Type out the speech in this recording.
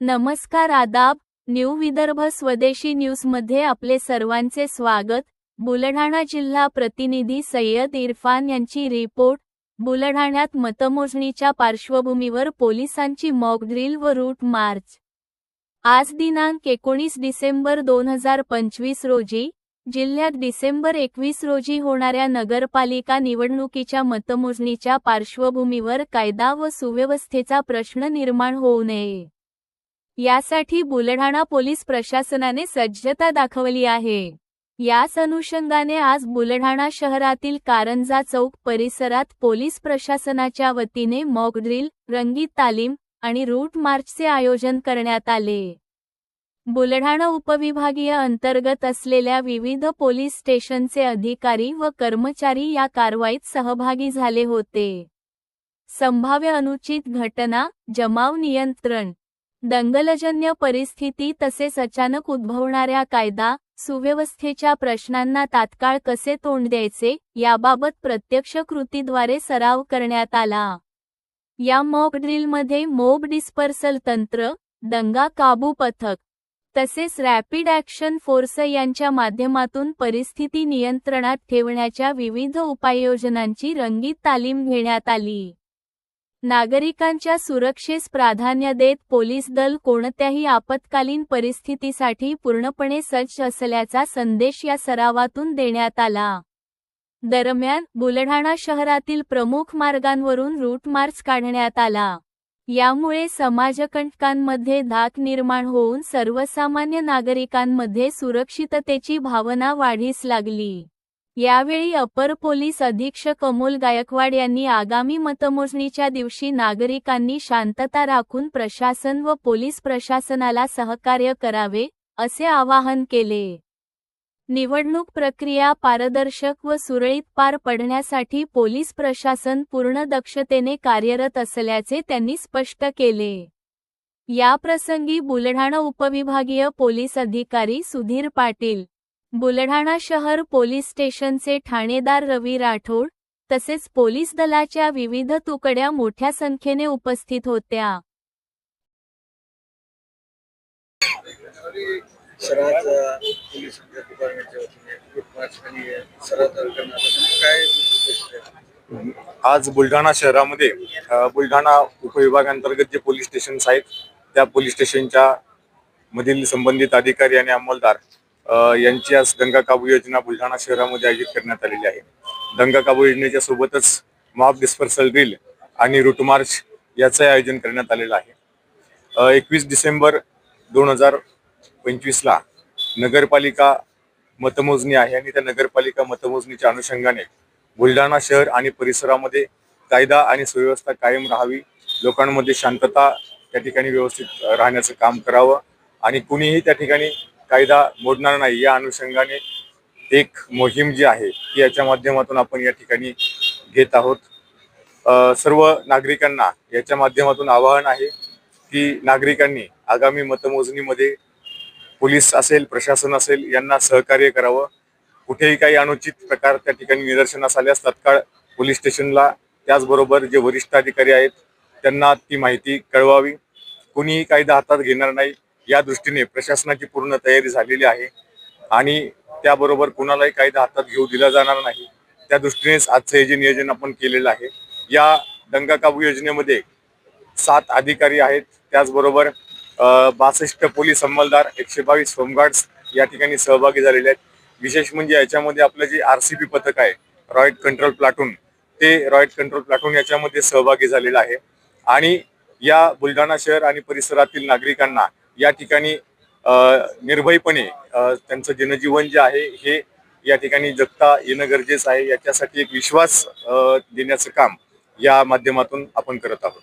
नमस्कार आदाब न्यू विदर्भ स्वदेशी न्यूजमध्ये आपले सर्वांचे स्वागत. बुलढाणा जिल्हा प्रतिनिधी सय्यद इरफान यांची रिपोर्ट. बुलढाण्यात मतमोजणीच्या पार्श्वभूमीवर पोलिसांची मॉकड्रिल व रूट मार्च. आज दिनांक एकोणीस डिसेंबर दोन हजार पंचवीस रोजी जिल्ह्यात डिसेंबर एकवीस रोजी होणाऱ्या नगरपालिका निवडणुकीच्या मतमोजणीच्या पार्श्वभूमीवर कायदा व सुव्यवस्थेचा प्रश्न निर्माण होऊ नये. यासाठी बुलढाणा पोलीस प्रशासनाने सज्जता दाखवली आहे. याच अनुषंगाने आज बुलढाणा शहरातील कारंजा चौक परिसरात पोलीस प्रशासनाच्या वतीने मॉकड्रिल रंगीत तालीम आणि रूट मार्चचे आयोजन करण्यात आले. बुलढाणा उपविभागीय अंतर्गत असलेल्या विविध पोलीस स्टेशनचे अधिकारी व कर्मचारी या कारवाईत सहभागी झाले होते. संभाव्य अनुचित घटना जमाव नियंत्रण दंगलजन्य परिस्थिती तसेच अचानक उद्भवणाऱ्या कायदा सुव्यवस्थेच्या प्रश्नांना तात्काळ कसे तोंड द्यायचे याबाबत प्रत्यक्ष कृतीद्वारे सराव करण्यात आला. या मॉक ड्रिलमध्ये मोब डिस्पर्सल तंत्र दंगा काबू पथक तसेच रॅपिड ॲक्शन फोर्स यांच्या माध्यमातून परिस्थिती नियंत्रणात ठेवण्याच्या विविध उपाययोजनांची रंगीत तालीम घेण्यात आली. नागरिकांच्या सुरक्षेस प्राधान्य देत पोलीस दल कोणत्याही आपत्कालीन परिस्थितीसाठी पूर्णपणे सज्ज असल्याचा संदेश या सरावातून देण्यात आला. दरम्यान बुलढाणा शहरातील प्रमुख मार्गांवरून रूट मार्च काढण्यात आला. यामुळे समाजकंटकांमध्ये धाक निर्माण होऊन सर्वसामान्य नागरिकांमध्ये सुरक्षिततेची भावना वाढीस लागली. यावेळी अपर पोलीस अधीक्षक अमोल गायकवाड यांनी आगामी मतमोजणीच्या दिवशी नागरिकांनी शांतता राखून प्रशासन व पोलीस प्रशासनाला सहकार्य करावे असे आवाहन केले. निवडणूक प्रक्रिया पारदर्शक व सुरळीत पार पडण्यासाठी पोलीस प्रशासन पूर्ण दक्षतेने कार्यरत असल्याचे त्यांनी स्पष्ट केले. याप्रसंगी बुलढाणा उपविभागीय पोलीस अधिकारी सुधीर पाटील बुलढाणा शहर पोलीस स्टेशनचे ठाणेदार रवी राठोड तसेच पोलीस दलाच्या विविध तुकड्या मोठ्या संख्येने उपस्थित होत्या. पोलीस डिपार्टमेंटच्या वतीने सराव करण्यात आज बुलढाणा शहरामध्ये बुलढाणा उपविभागांतर्गत जे पोलीस स्टेशन्स आहेत त्या पोलीस स्टेशनच्या मधील संबंधित अधिकारी आणि अंमलदार यांची आज दंगा काबू योजना बुलढाणा शहरामध्ये आयोजित करण्यात आलेली आहे. दंगा काबू योजनेच्या सोबतच मॉब डिस्पर्सल ड्रिल आणि रूट मार्च याचं आयोजन करण्यात आलेलं आहे. एकवीस डिसेंबर दोन हजार पंचवीसला नगरपालिका मतमोजणी आहे आणि त्या नगरपालिका मतमोजणीच्या अनुषंगाने बुलढाणा शहर आणि परिसरामध्ये कायदा आणि सुव्यवस्था कायम राहावी लोकांमध्ये शांतता त्या ठिकाणी व्यवस्थित राहण्याचं काम करावं आणि कुणीही त्या ठिकाणी कायदा मोडणार नाही. या अनुषंगाने एक मोहीम जी आहे ती याच्या माध्यमातून आपण या ठिकाणी घेत आहोत. सर्व नागरिकांना याच्या माध्यमातून आवाहन आहे की नागरिकांनी आगामी मतमोजणीमध्ये पोलीस असेल प्रशासन असेल यांना सहकार्य करावं. कुठेही काही अनुचित प्रकार त्या ठिकाणी निदर्शनास आल्यास तत्काळ पोलीस स्टेशनला त्याचबरोबर जे वरिष्ठ अधिकारी आहेत त्यांना ती माहिती कळवावी. कुणीही कायदा हातात घेणार नाही या दृष्टीने प्रशासनाची पूर्ण तयारी झालेली आहे. आणि त्याबरोबर कुणालाही कायदा हातात घेऊ दिला जाणार नाही. त्या दृष्टीनेच आजचं हे जे नियोजन आपण केलेलं आहे या दंगा काबू योजनेमध्ये सात अधिकारी आहेत. त्याचबरोबर बासष्ट पोलीस अंमलदार एकशे बावीस होमगार्ड्स या ठिकाणी सहभागी झालेले आहेत. विशेष म्हणजे याच्यामध्ये आपलं जे आर सी पी पथक आहे रॉयट कंट्रोल प्लाटून ते रॉयट कंट्रोल प्लाटून याच्यामध्ये सहभागी झालेलं आहे. आणि या बुलढाणा शहर आणि परिसरातील नागरिकांना या ठिकाणी निर्भयपणे त्यांचं जनजीवन जे आहे हे या ठिकाणी जगता येणं गरजेचं आहे. याच्यासाठी एक विश्वास देण्याचं काम या माध्यमातून आपण करत आहोत.